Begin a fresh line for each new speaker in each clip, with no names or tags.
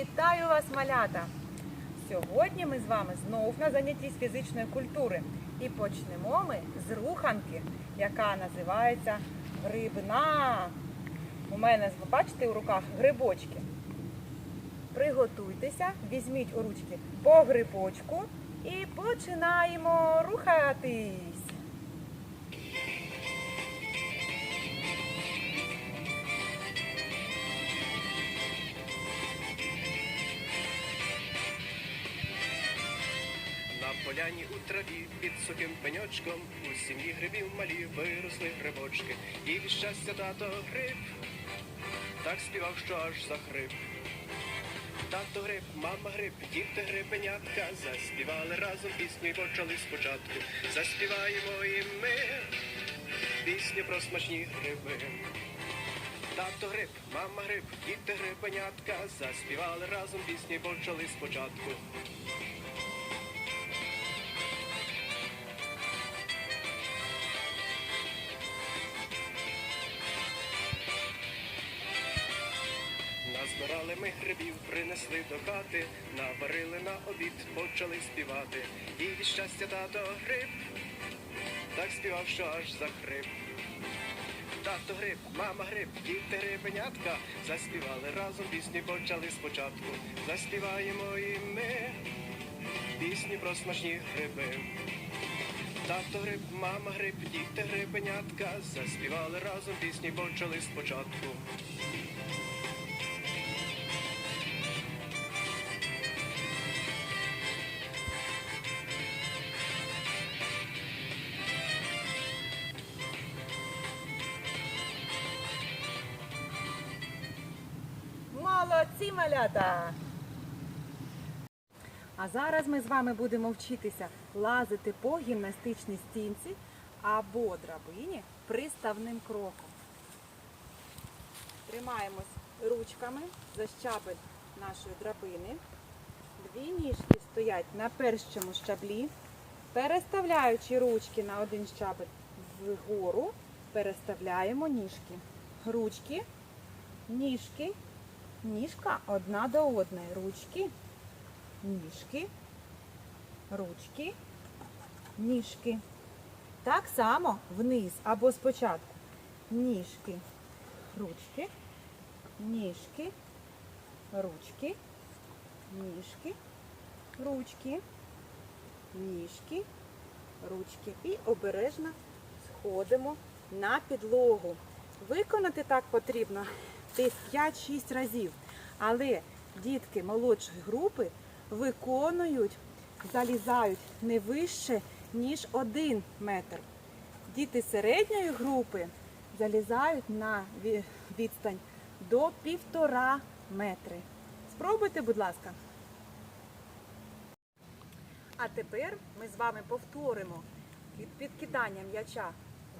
Вітаю вас, малята! Сьогодні ми з вами знов на занятті з фізичної культури. І почнемо ми з руханки, яка називається грибна. У мене, бачите, у руках грибочки. Приготуйтеся, візьміть у ручки по грибочку і починаємо рухатись.
Поляні у траві під сухим пеньочком у сім'ї грибів малі виросли грибочки. І від щастя тато гриб так співав, що аж захрип. Тато гриб, мама гриб, діти грибенятка заспівали разом пісню і почали спочатку. Заспіваємо і ми пісню про смачні гриби. Тато гриб, мама гриб, діти грибенятка заспівали разом пісню і почали спочатку. Назбирали ми грибів, принесли до хати, наварили на обід, почали співати. І від щастя тато гриб, так співав, що аж захрип. Тато гриб, мама гриб, діти грибенятка, заспівали разом пісню, почали спочатку. Заспіваємо і ми пісні про смачні гриби. Тато гриб, мама гриб, діти грибенятка, заспівали разом пісні, почали спочатку.
Молодці, малята! А зараз ми з вами будемо вчитися лазити по гімнастичній стінці або драбині приставним кроком. Тримаємось ручками за щабель нашої драбини. Дві ніжки стоять на першому щаблі, переставляючи ручки на один щабель вгору, переставляємо ніжки. Ручки, ніжки, ніжка одна до одної. Ручки, ніжки, ручки, ніжки. Так само вниз або спочатку. Ніжки, ручки, ніжки, ручки, ніжки, ручки, ніжки, ручки. І обережно сходимо на підлогу. Виконати так потрібно десь 5-6 разів. Але дітки молодшої групи виконують, залізають не вище, ніж 1 метр. Діти середньої групи залізають на відстань до півтора метри. Спробуйте, будь ласка. А тепер ми з вами повторимо підкидання м'яча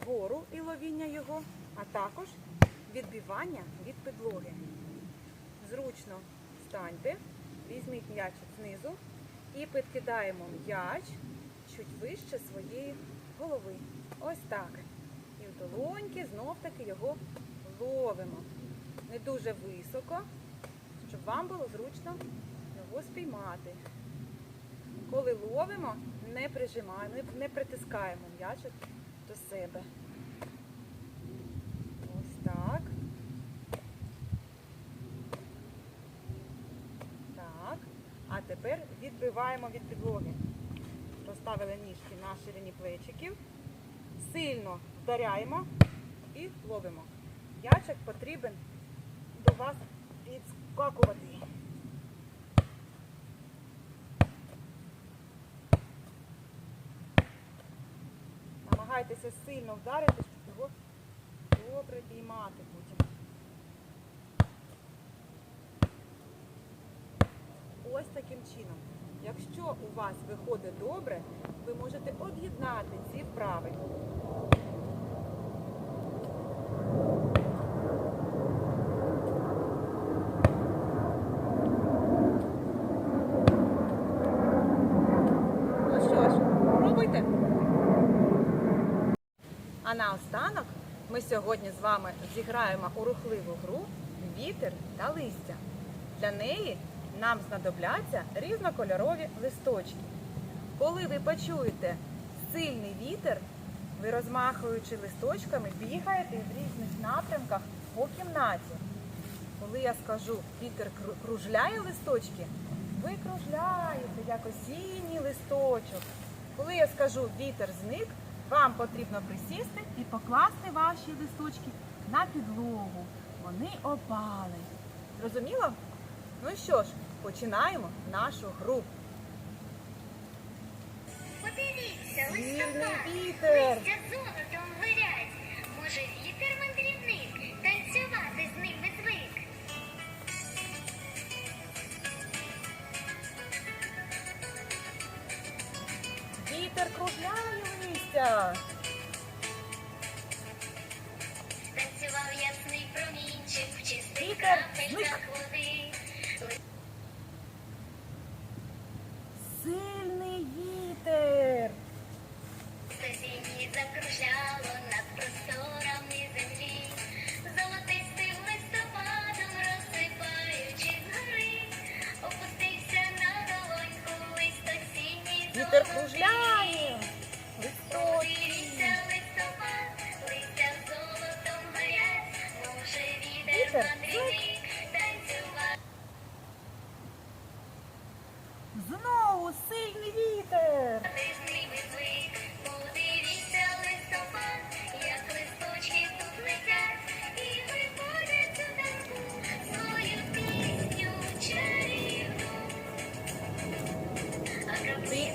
вгору і ловіння його, а також відбивання від підлоги. Зручно встаньте, візьміть м'ячик знизу і підкидаємо м'яч чуть вище своєї голови. Ось так. І в долоньки знов таки його ловимо. Не дуже високо, щоб вам було зручно його спіймати. Коли ловимо, не прижимаємо, не притискаємо м'ячик до себе. Ось так. Так. А тепер відбиваємо від підлоги. Розставили ніжки на ширині плечиків. Сильно вдаряємо і ловимо. М'ячик потрібен до вас підскакувати. Намагайтеся сильно вдарити, щоб його добре піймати потім. Ось таким чином. Якщо у вас виходить добре, ви можете об'єднати ці вправи. Ну що ж, пробуйте. А наостанок ми сьогодні з вами зіграємо у рухливу гру Вітер та листя. Для неї нам знадобляться різнокольорові листочки. Коли ви почуєте сильний вітер, ви розмахуючи листочками, бігаєте в різних напрямках по кімнаті. Коли я скажу вітер кружляє листочки, ви кружляєте як осінній листочок. Коли я скажу вітер зник, вам потрібно присісти і покласти ваші листочки на підлогу. Вони опали. Зрозуміло? Ну що ж, починаємо нашу гру.
Подивіться, листопад,
вітер.
листя золотом горять. Може, вітер мандрівник, танцювати з ними звик.
Вітер кружляє листя.
Танцював ясний промінчик в чистих
Вітер
крапельках води.
Вітер кружляє.
Може вітер
Вітер. Знову сильний вітер.
з ними звик. Подивіться, листопад,